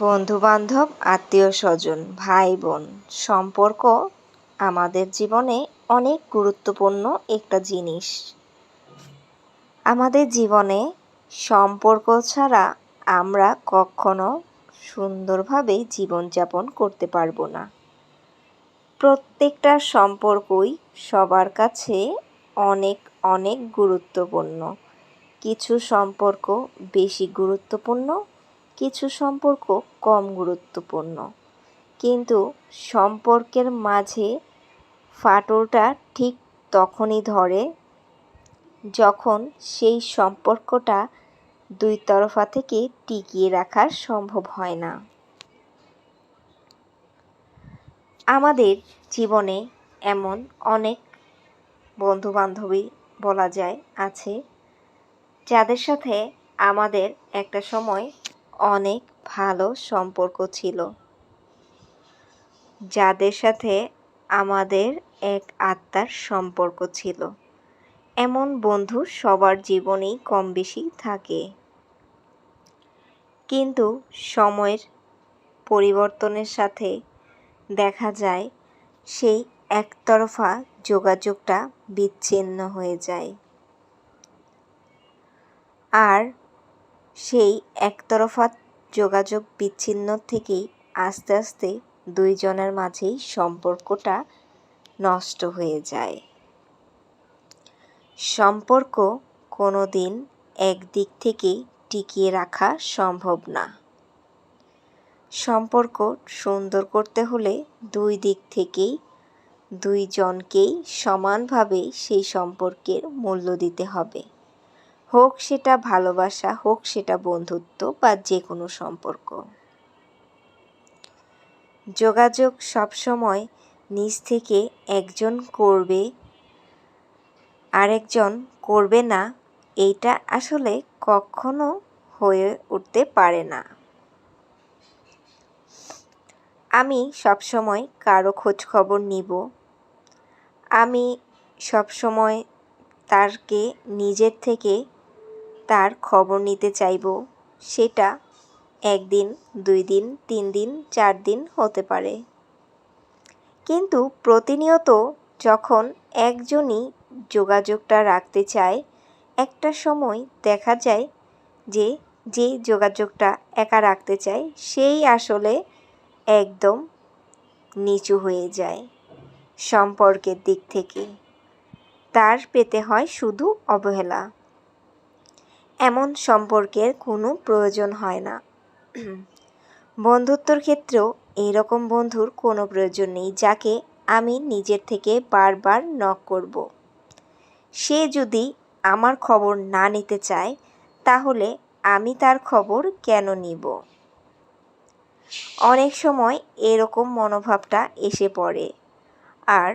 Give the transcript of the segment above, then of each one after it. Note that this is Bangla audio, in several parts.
বন্ধুবান্ধব আত্মীয় স্বজন ভাই বোন সম্পর্ক আমাদের জীবনে অনেক গুরুত্বপূর্ণ একটা জিনিস। আমাদের জীবনে সম্পর্ক ছাড়া আমরা কখনো সুন্দরভাবে জীবনযাপন করতে পারব না। প্রত্যেকটা সম্পর্কই সবার কাছে অনেক অনেক গুরুত্বপূর্ণ। কিছু সম্পর্ক বেশি গুরুত্বপূর্ণ কিছু সম্পর্ক কম গুরুত্বপূর্ণ। কিন্তু সম্পর্কের মাঝে ফাটলটা ঠিক তখনই ধরে যখন সেই সম্পর্কটা দুই তরফা থেকে টিকিয়ে রাখা সম্ভব হয় না। আমাদের জীবনে এমন অনেক বন্ধু বান্ধবী বলা যায় আছে, যাদের সাথে আমাদের একটা সময় অনেক ভালো সম্পর্ক ছিল। যাদের সাথে আমাদের এক আত্মার সম্পর্ক ছিল। এমন বন্ধু সবার জীবনেই কম বেশি থাকে। কিন্তু সময়ের পরিবর্তনের সাথে দেখা যায়, সেই একতরফা যোগাযোগটা বিচ্ছিন্ন হয়ে যায়। আর সেই একতরফা যোগাযোগ বিচ্ছিন্ন থেকেই আস্তে আস্তে দুইজনের মাঝেই সম্পর্কটা নষ্ট হয়ে যায়। সম্পর্ক কোনো দিন একদিক থেকেই টিকিয়ে রাখা সম্ভব না। সম্পর্ক সুন্দর করতে হলে দুই দিক থেকেই দুইজনকেই সমানভাবে সেই সম্পর্কের মূল্য দিতে হবে। হোক সেটা ভালোবাসা, হোক সেটা বন্ধুত্ব বা যে কোনো সম্পর্ক। যোগাযোগ সবসময় নিজ থেকে একজন করবে, আরেকজন করবে না, এইটা আসলে কখনো হয়ে উঠতে পারে না। আমি সবসময় কারও খোঁজ খবর নিব। আমি সবসময় তারকে নিজের থেকে তার খবর নিতে চাইব। সেটা একদিন, দুই দিন, তিন দিন, চার দিন হতে পারে। কিন্তু প্রতিনিয়ত যখন একজনই যোগাযোগটা রাখতে চায়, একটা সময় দেখা যায় যে যে যোগাযোগটা একা রাখতে চায়, সেই আসলে একদম নিচু হয়ে যায় সম্পর্কের দিক থেকে। তার পেতে হয় শুধু অবহেলা। এমন সম্পর্কের কোনো প্রয়োজন হয় না। বন্ধুত্বর ক্ষেত্রেও এইরকম বন্ধুর কোনো প্রয়োজন নেই, যাকে আমি নিজের থেকে বারবার নক করব। সে যদি আমার খবর না নিতে চায়, তাহলে আমি তার খবর কেন নিব? অনেক সময় এরকম মনোভাবটা এসে পড়ে, আর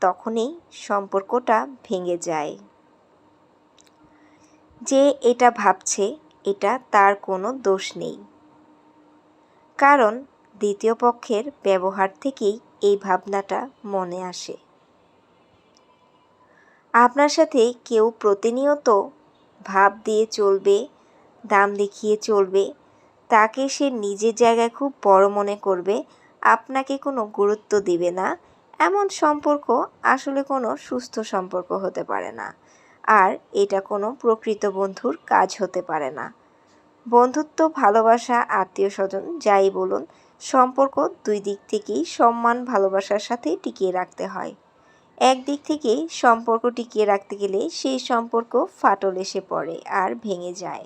তখনই সম্পর্কটা ভেঙে যায়। যে এটা ভাবছে, এটা তার কোনো দোষ নেই। কারণ দ্বিতীয় পক্ষের ব্যবহার থেকেই এই ভাবনাটা মনে আসে। আপনার সাথে কেউ প্রতিনিয়ত ভাব দিয়ে চলবে, দাম দেখিয়ে চলবে, তাকে সে নিজের জায়গায় খুব বড় মনে করবে, আপনাকে কোনো গুরুত্ব দিবে না, এমন সম্পর্ক আসলে কোনো সুস্থ সম্পর্ক হতে পারে না। আর এটা কোনো প্রকৃত বন্ধুর কাজ হতে পারে না। বন্ধুত্ব, ভালোবাসা আত্মীয় স্বজন যাই বলুন, সম্পর্ক দুই দিক থেকেই সম্মান, ভালোবাসার সাথে টিকিয়ে রাখতে হয়। একদিক থেকে সম্পর্ক টিকিয়ে রাখতে গেলে সেই সম্পর্ক ফাটল এসে পড়ে আর ভেঙে যায়।